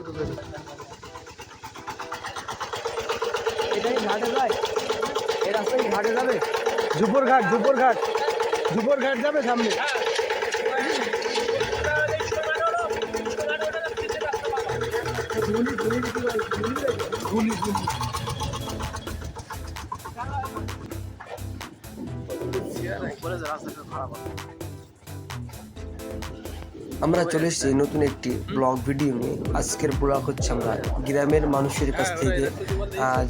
শুরু করে এটাই ঘাটে যায়। এই রাস্তায় ঘাটে যাবে? জুপুর ঘাট জুপুর ঘাট। জুপুর ঘাট যাবে সামনে। গুলি গুলি বলে রাস্তাটা খারাপ আছে। আমরা চলে এসেছি নতুন একটি ব্লগ ভিডিও নিয়ে। আজকের ব্লগ হচ্ছে আমরা গ্রামের মানুষের কাছ থেকে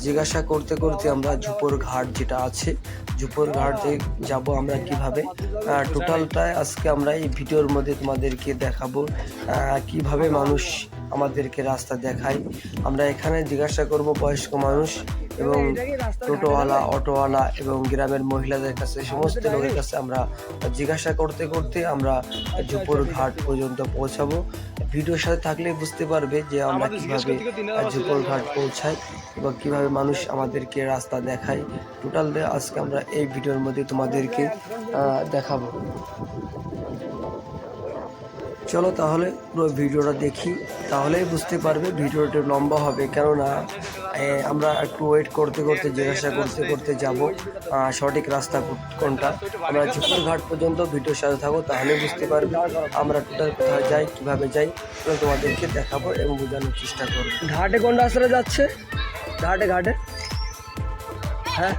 জিজ্ঞাসা করতে করতে আমরা ঝুপর ঘাট যেটা আছে, ঝুপর ঘাটে যাব আমরা কীভাবে। টোটালটায় আজকে আমরা এই ভিডিওর মধ্যে তোমাদেরকে দেখাবো কীভাবে মানুষ আমাদেরকে রাস্তা দেখায়। আমরা এখানে জিজ্ঞাসা করব বয়স্ক মানুষ এবং টোটোওয়ালা অটোওয়ালা এবং গ্রামের মহিলাদের কাছে সমস্ত লোকের কাছে আমরা জিজ্ঞাসা করতে করতে আমরা জুপুর ঘাট পর্যন্ত পৌঁছাবো। ভিডিওর সাথে থাকলে বুঝতে পারবে যে আমরা কীভাবে জুপুর ঘাট পৌঁছাই এবং কীভাবে মানুষ আমাদেরকে রাস্তা দেখায়। টোটাল আজকে আমরা এই ভিডিওর মধ্যে তোমাদেরকে দেখাবো। চলো তাহলে পুরো ভিডিওটা দেখি, তাহলেই বুঝতে পারবে ভিডিওটা লম্বা হবে। কেননা আমরা একটু ওয়েট করতে করতে জিজ্ঞাসা করতে করতে যাব সঠিক রাস্তা কোনটা। আমরা ঘাট পর্যন্ত ভিডিওর সাথে থাকো তাহলে বুঝতে পারবে আমরা টোটাল কোথায় যাই, কীভাবে যাই। তোমাদেরকে দেখাবো এবং বোঝানোর চেষ্টা করব। ঘাটে কোন রাস্তাটা যাচ্ছে? ঘাটে ঘাটে। হ্যাঁ।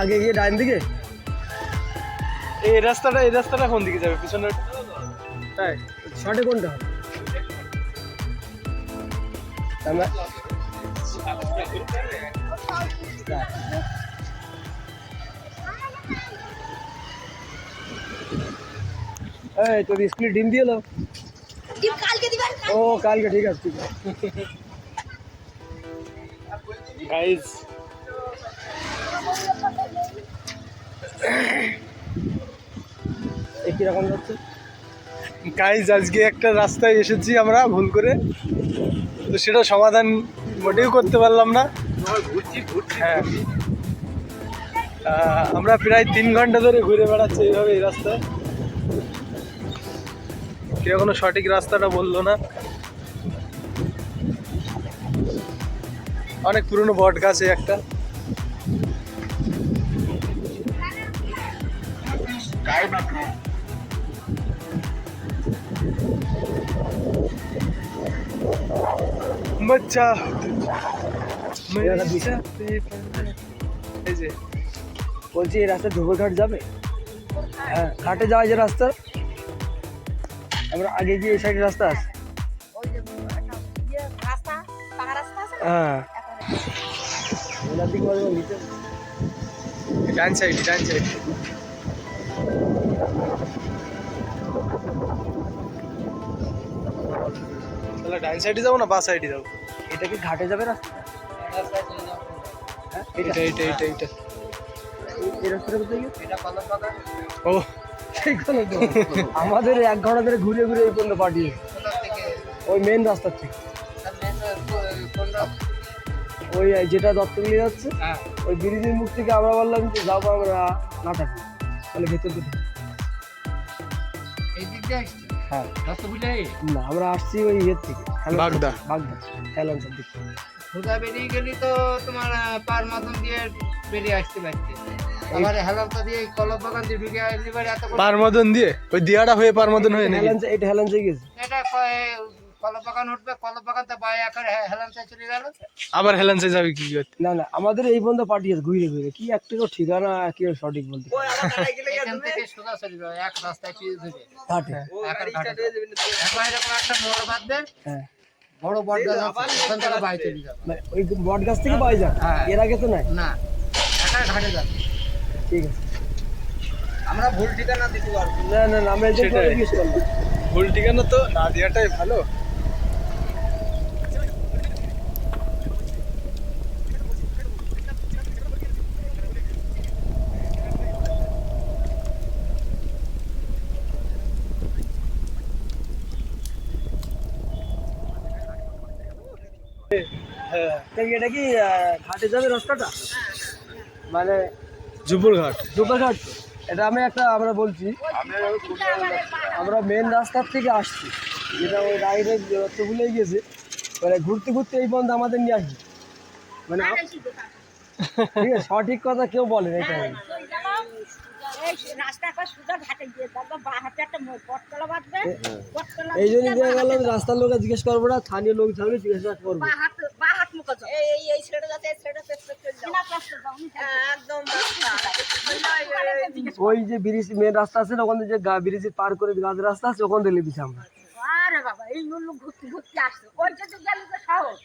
আগে গিয়ে ডাইন দিকে? এই রাস্তাটা এই রাস্তাটা কোন দিকে যাবে? পিছনে তাই শর্টে কোনটা হবে? আমরা এই তোর স্কুলে ডিম দিয়ে এলো? ডিম কালকে দিবেন ও কালকে ঠিক আছে ঠিক আছে। গাইজ এ কীরকম যাচ্ছে। গাইজ আজকে একটা রাস্তায় এসেছি আমরা ভুল করে। তো সেটা সমাধান মোটেও করতে পারলাম না। হ্যাঁ আমরা প্রায় তিন ঘণ্টা ধরে ঘুরে বেড়াচ্ছি এইভাবে এই রাস্তায়। কেউ কোনো সঠিক রাস্তাটা বলল না। অনেক পুরনো বট গাছ একটা। বাচ্চা। এই যে বলছি এই রাস্তা ঘাট যাবে? হ্যাঁ ঘাটে যাওয়া যে রাস্তা আমরা আগে গিয়ে এই সাইডে রাস্তা আছে। ইয়ে রাস্তা পাকা রাস্তা আছে না? হ্যাঁ। ডান সাইড ডান সাইড। তাহলে ডান সাইডে যাব না বা সাইডে যাব? এটা কি ঘাটে যাবে রাস্তা? হ্যাঁ এটা। এটা এটা এই- এই ও। আমাদের এক ঘণ্টা ধরে ঘুরে ঘুরে এই পর্যন্ত পাঠিয়ে। ওই মেন রাস্তার থেকে। ওই যেটা দত্তগুলি যাচ্ছে ওই ব্রিজের মুখ থেকে আমরা বললাম যে যাব আমরা না থাকি তাহলে ভেতর দিকে হ্যাঁ। না আমরা আসছি ওই ইয়ের থেকে বাগদা। বাগদা দিক থেকে। বেরিয়ে গেলি তো তোমার পার মাধ্যম দিয়ে বেরিয়ে আসতে আবার হেলালতা দিয়ে বাগান দিয়ে ঢুকে আসতে এত পার মদন দিয়ে? ওই দিয়াটা হয়ে পার মদন হয়ে নাকি? হেলান্সা এটা হেলান্সে গেছে। এটা বাগান উঠবে কলম বাগানতে বাই আকারে হেলালতায় চলে গেল। আবার হেলান্সে যাবে কি করতে না না আমাদের এই ঘুরে ঘুরে। কি একটা কেউ ঠিকানা কি সঠিক বলতে? এখান থেকে সোজা চলে যাবে এক রাস্তায় পিস ধরে ঘাটে। একবার এরকম একটা মোড় বাঁধবে হ্যাঁ। বড় বড় গাছ ওখান থেকে বাই চলে যাবে। ওই বট গাছ থেকে পাই যান হ্যাঁ। এর আগে তো নাই? না একার ঘাটে যাবে। ঠিক আছে। আমরা ভুল ঠিকানা দিতে পারব না না না আমরা ভুল ঠিকানা তো না দেওয়াটাই ভালো হ্যাঁ তা এটা কি ঘাটে যাবে রাস্তাটা? মানে জুপুর ঘাট দুটো ঘাট তো? এটা আমি একটা আমরা বলছি আমরা মেন রাস্তার থেকে আসছি। যেটা ওই রাইডের দূরত্ব ভুলে গেছে। মানে ঘুরতে ঘুরতে এই পর্যন্ত আমাদের নিয়ে আসবে। মানে ঠিক আছে সঠিক কথা কেউ বলে না এটা এই বটতলা এই জন্য দিয়ে দেখা গেল রাস্তার লোকে জিজ্ঞেস করব না স্থানীয় লোক জিজ্ঞাসা করব। ওই যে ব্রিজ মেন রাস্তা আছে ওখান যে গা ব্রিজ পার করে গাছ রাস্তা আছে ওখান থেকে লেগেছি আমরা। আরে বাবা এই ঘুরতে ঘুরতে আসছে। ওই যে তো সাহস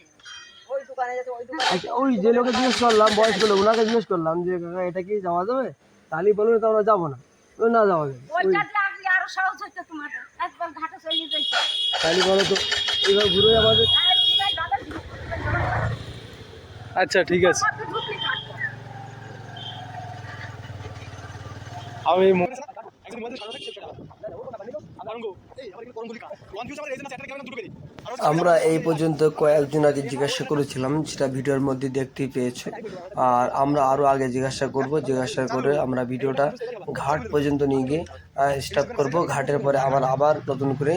ওই দোকানে যাচ্ছে ওই দোকানে আচ্ছা, ওই যে লোকে জিজ্ঞেস করলাম বয়স্ক লোক ওনাকে জিজ্ঞেস করলাম যে কাকা এটা কি যাওয়া যাবে? তাহলে বলুন তো আমরা যাব না। ও না যাওয়া যাবে তাহলে বলো তো এইভাবে ঘুরে আমাদের দিদাই দাদা আচ্ছা ঠিক আছে। আমি আমরা এই পর্যন্ত কয়েকজন আগে জিজ্ঞাসা করেছিলাম সেটা ভিডিওর মধ্যে দেখতে পেয়েছে। আর আমরা আরও আগে জিজ্ঞাসা করব জিজ্ঞাসা করে আমরা ভিডিওটা ঘাট পর্যন্ত নিয়ে গিয়ে স্টার্ট করব। ঘাটের পরে আবার আবার নতুন করে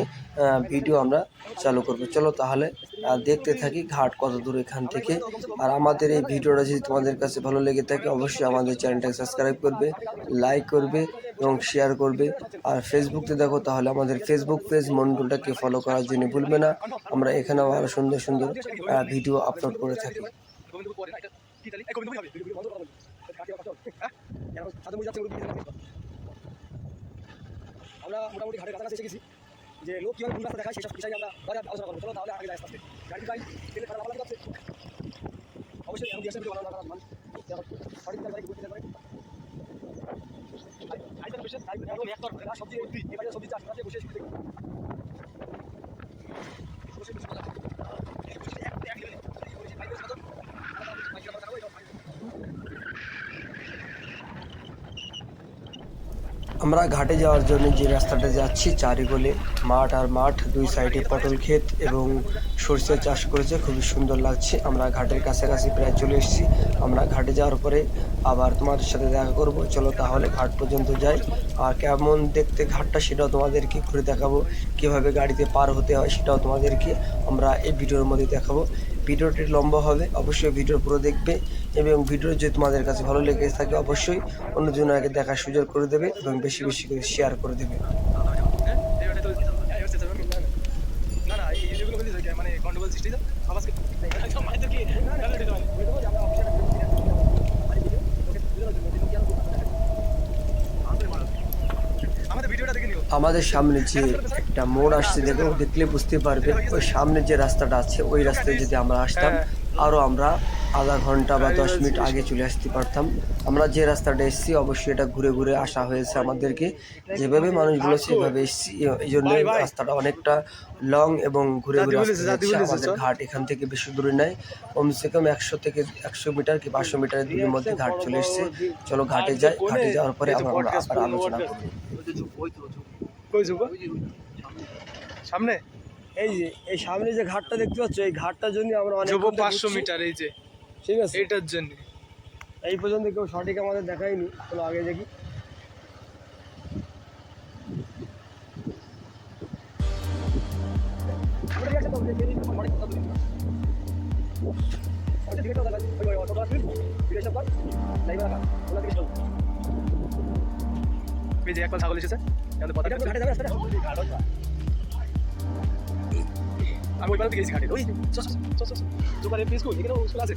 ভিডিও আমরা চালু করব। চলো তাহলে দেখতে থাকি ঘাট কত দূর এখান থেকে। আর আমাদের এই ভিডিওটা যদি তোমাদের কাছে ভালো লেগে থাকে অবশ্যই আমাদের চ্যানেলটাকে সাবস্ক্রাইব করবে লাইক করবে এবং শেয়ার করবে। আর ফেসবুকতে দেখো তাহলে আমাদের ফেসবুক পেজ মন্ডলটাকে ফলো করার জন্য ভুলবে না। আমরা এখানেও আরও সুন্দর সুন্দর ভিডিও আপলোড করে থাকি। আমরা মোটামুটি ঘাটের কাছাকাছি এসে গেছি যে লোক কীভাবে ভুল দেখায় সেসব বিষয়ে আমরা আলোচনা করব চলো তাহলে আগে যাই গাড়ি গাড়ি তেলে খারাপ ভালো অবশ্যই বানানো দরকার মানুষ সঠিক গাড়ি ঘুরতে পারে আমরা ঘাটে যাওয়ার জন্য যে রাস্তাটা যাচ্ছি, চারিগোলে মাঠ আর মাঠ, দুই সাইডে পটল ক্ষেত এবং সরষে চাষ করেছে, খুবই সুন্দর লাগছে। আমরা ঘাটের কাছাকাছি প্রায় চলে এসেছি। আমরা ঘাটে যাওয়ার পরে আবার তোমাদের সাথে দেখা করব। চলো তাহলে ঘাট পর্যন্ত যাই। আর কেমন দেখতে ঘাটটা সেটাও তোমাদেরকে ঘুরে দেখাবো। কীভাবে গাড়িতে পার হতে হয় সেটাও তোমাদেরকে আমরা এই ভিডিওর মধ্যে দেখাবো। ভিডিওটি লম্বা হবে, অবশ্যই ভিডিও পুরো দেখবে এবং ভিডিও যদি তোমাদের কাছে ভালো লেগে থাকে অবশ্যই অন্যজন আগে দেখার সুযোগ করে দেবে এবং বেশি বেশি করে শেয়ার করে দেবে না না এই যেগুলো বলছিস মানে গন্ডগোল সৃষ্টি আওয়াজ মাইদের কি আমাদের সামনে যে একটা মোড় আসছে দেখুন দেখলে বুঝতে পারবে ওই সামনে যে রাস্তাটা আছে ওই রাস্তায় যদি আমরা আসতাম আরও আমরা আধা ঘণ্টা বা দশ মিনিট আগে চলে আসতে পারতাম। আমরা যে রাস্তাটা এসেছি অবশ্যই এটা ঘুরে ঘুরে আসা হয়েছে আমাদেরকে। যেভাবে মানুষগুলো সেভাবে এসেছি এই জন্য রাস্তাটা অনেকটা লং এবং ঘুরে ঘুরে আসতে আমাদের ঘাট এখান থেকে বেশি দূরে নাই। কমসে কম একশো থেকে একশো মিটার কি পাঁচশো মিটারের দূরের মধ্যে ঘাট চলে এসছে। চলো ঘাটে যাই ঘাটে যাওয়ার পরে আমরা আবার আলোচনা করব। সামনে? এই যে এই সামনে যে ঘাটটা দেখতে পাচ্ছ এই ঘাটটা জন্য আমরা অনেক পাঁচশো মিটার এই যে। ঠিক আছে? এইটার জন্য। এই পর্যন্ত কেউ সঠিক আমাদের দেখায়নি চলো আগে দেখি। একবার ছাগল এসেছে আমি ওই পার গেছি ঘাটে। ওই চল চল চল সুপার এমপি স্কুল এখানে স্কুল আছে।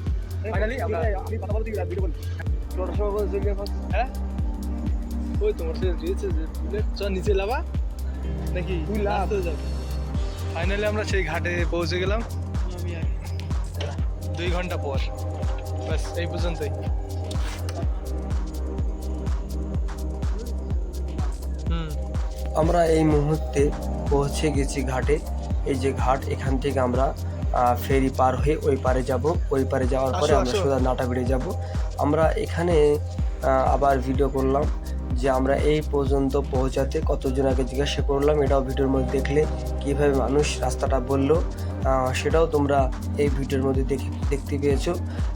ফাইনালি আমরা আমি কথা বলতে গেলাম ভিডিও বলি টোটো করে চলে গেলাম। হ্যাঁ? ওই তোমার সে দিয়েছে যে বুলেট চ নিচে নাকি তুই লাভ। ফাইনালি আমরা সেই ঘাটে পৌঁছে গেলাম। দুই ঘণ্টা পর। ব্যাস এই পর্যন্তই। হুম। আমরা এই মুহূর্তে পৌঁছে গেছি ঘাটে। এই যে ঘাট এখান থেকে আমরা ফেরি পার হয়ে ওই পারে যাব। ওই পারে যাওয়ার পরে আমরা। সোজা নাটাবিড়ে যাব। আমরা এখানে আবার ভিডিও করলাম যে আমরা এই পর্যন্ত পৌঁছাতে কতজন আগে জিজ্ঞাসা করলাম। এটাও ভিডিওর মধ্যে দেখলে কীভাবে মানুষ রাস্তাটা বলল। সেটাও তোমরা এই ভিডিওর মধ্যে দেখে দেখতে পেয়েছ।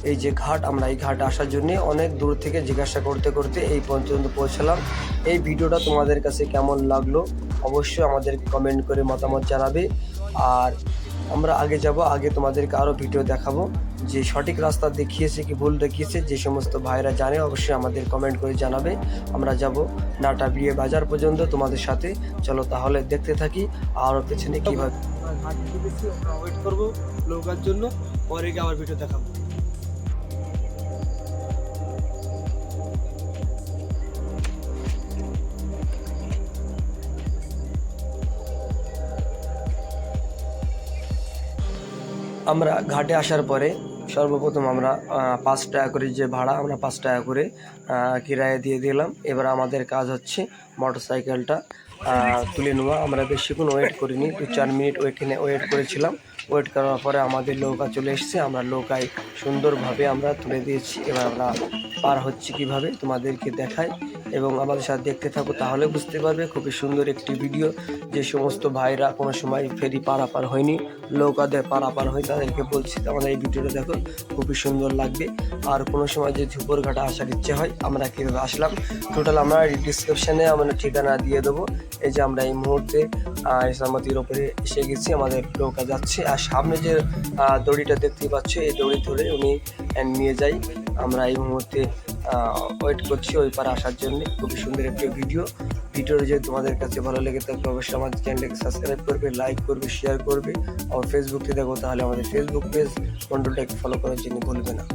এই যে ঘাট আমরা এই ঘাট আসার জন্যে অনেক দূর থেকে জিজ্ঞাসা করতে করতে এই পর্যন্ত পৌঁছালাম। এই ভিডিওটা তোমাদের কাছে কেমন লাগল? অবশ্যই আমাদেরকে কমেন্ট করে মতামত জানাবে। আর আমরা আগে যাব, আগে তোমাদেরকে আরও ভিডিও দেখাবো যে সঠিক রাস্তা দেখিয়েছে কি ভুল দেখিয়েছে, যে সমস্ত ভাইরা জানে অবশ্যই আমাদের কমেন্ট করে জানাবে। আমরা যাব নাটা বিয়ে বাজার পর্যন্ত তোমাদের সাথে। চলো তাহলে দেখতে থাকি আরও পেছনে কীভাবে ওয়েট করব নৌকার জন্য, পরে গিয়ে আবার ভিডিও দেখাবো। আমরা ঘাটে আসার পরে সর্বপ্রথম আমরা পাঁচ টাকা করে যে ভাড়া আমরা পাঁচ টাকা করে কিরায়া দিয়ে দিলাম। এবার আমাদের কাজ হচ্ছে মোটর সাইকেলটা তুলে নেওয়া। আমরা বেশিক্ষণ ওয়েট করিনি, দু চার মিনিট ওইখানে ওয়েট করেছিলাম। ওয়েট করার পরে আমাদের নৌকা চলে এসেছে। আমরা নৌকায় সুন্দরভাবে আমরা তুলে দিয়েছি। এবার আমরা পার হচ্ছে কীভাবে তোমাদেরকে দেখাই। এবং আমাদের সাথে দেখতে থাকো, তাহলে বুঝতে পারবে খুবই সুন্দর একটি ভিডিও যে সমস্ত ভাইরা কোনো সময় ফেরি পারাপার হয়নি, নৌকাতে পারাপার হয় তাদেরকে বলছি আমাদের এই ভিডিওটা দেখো, খুবই সুন্দর লাগবে। আর কোনো সময় যে ঝুপরঘাটা আসার ইচ্ছে হয়, আমরা কীভাবে আসলাম? টোটাল আমরা ডিসক্রিপশানে আমরা ঠিকানা দিয়ে দেবো। এই যে আমরা এই মুহূর্তে ইসলামতির ওপরে এসে গেছি, আমাদের নৌকা যাচ্ছে। আর সামনে যে দড়িটা দেখতে পাচ্ছ, এই দড়ি ধরে উনি নিয়ে যাই। আমরা এই মুহূর্তে ওয়েট করছি ওই পার আসার জন্য। খুবই সুন্দর একটি ভিডিও ভিডিওটা যদি তোমাদের কাছে ভালো লেগে থাকে, অবশ্যই আমাদের চ্যানেলকে সাবস্ক্রাইব করবে লাইক করবে শেয়ার করবে। আর ফেসবুকে দেখো তাহলে আমাদের ফেসবুক পেজ মন্ডলটাকে ফলো করার জন্য ভুলবে না।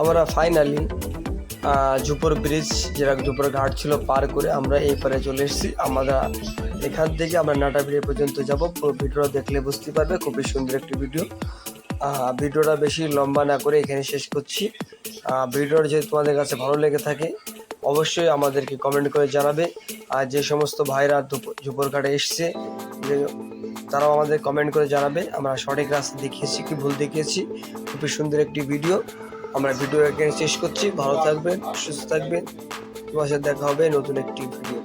আমরা ফাইনালি জুপর ব্রিজ, যেটা জুপর ঘাট ছিল, পার করে আমরা এই পারে চলে এসেছি। আমরা এখান থেকে আমরা নাটা ব্রিজ পর্যন্ত যাব। পুরো ভিডিওটা দেখলে বুঝতে পারবে, খুবই সুন্দর একটি ভিডিও। ভিডিওটা বেশি লম্বা না করে এখানে শেষ করছি। ভিডিওটা যদি তোমাদের কাছে ভালো লেগে থাকে, অবশ্যই আমাদেরকে কমেন্ট করে জানাবে। আর যে সমস্ত ভাইরা জুপর ঘাটে এসছে তারাও আমাদের কমেন্ট করে জানাবে। আমরা সঠিক রাস্তা দেখিয়েছি কি ভুল দেখিয়েছি। খুবই সুন্দর একটি ভিডিও। আমরা ভিডিও এখানে শেষ করছি। ভালো থাকবেন, সুস্থ থাকবেন। তোমার সাথে দেখা হবে নতুন একটি video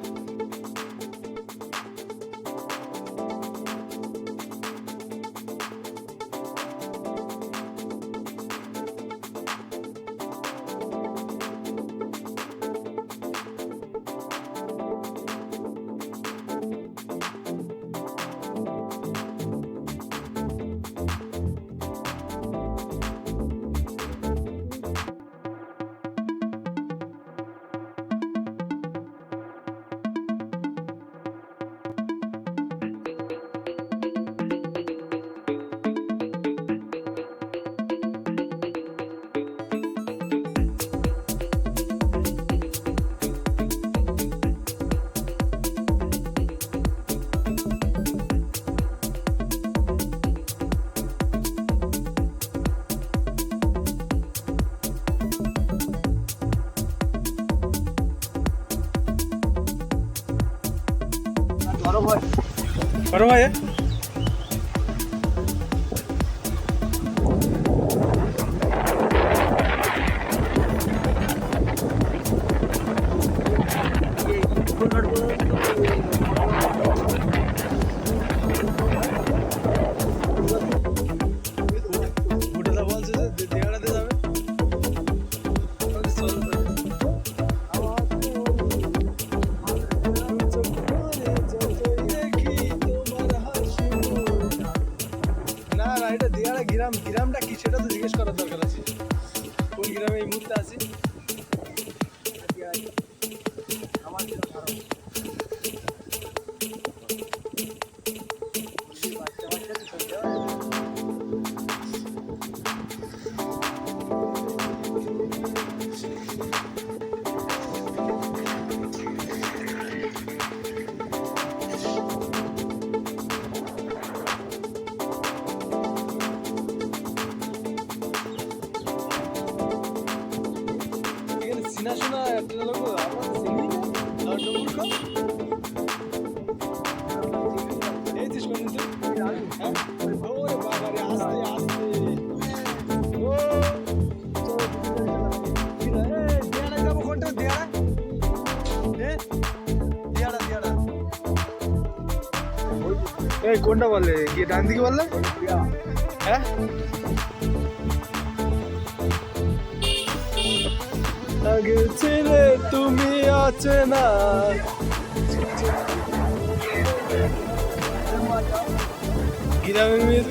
Parang kaya? এই কোনটা বলে? গিয়ে ডান দিকে বললে হ্যাঁ? আগে ছিলে তুমি আছে না। গ্রামের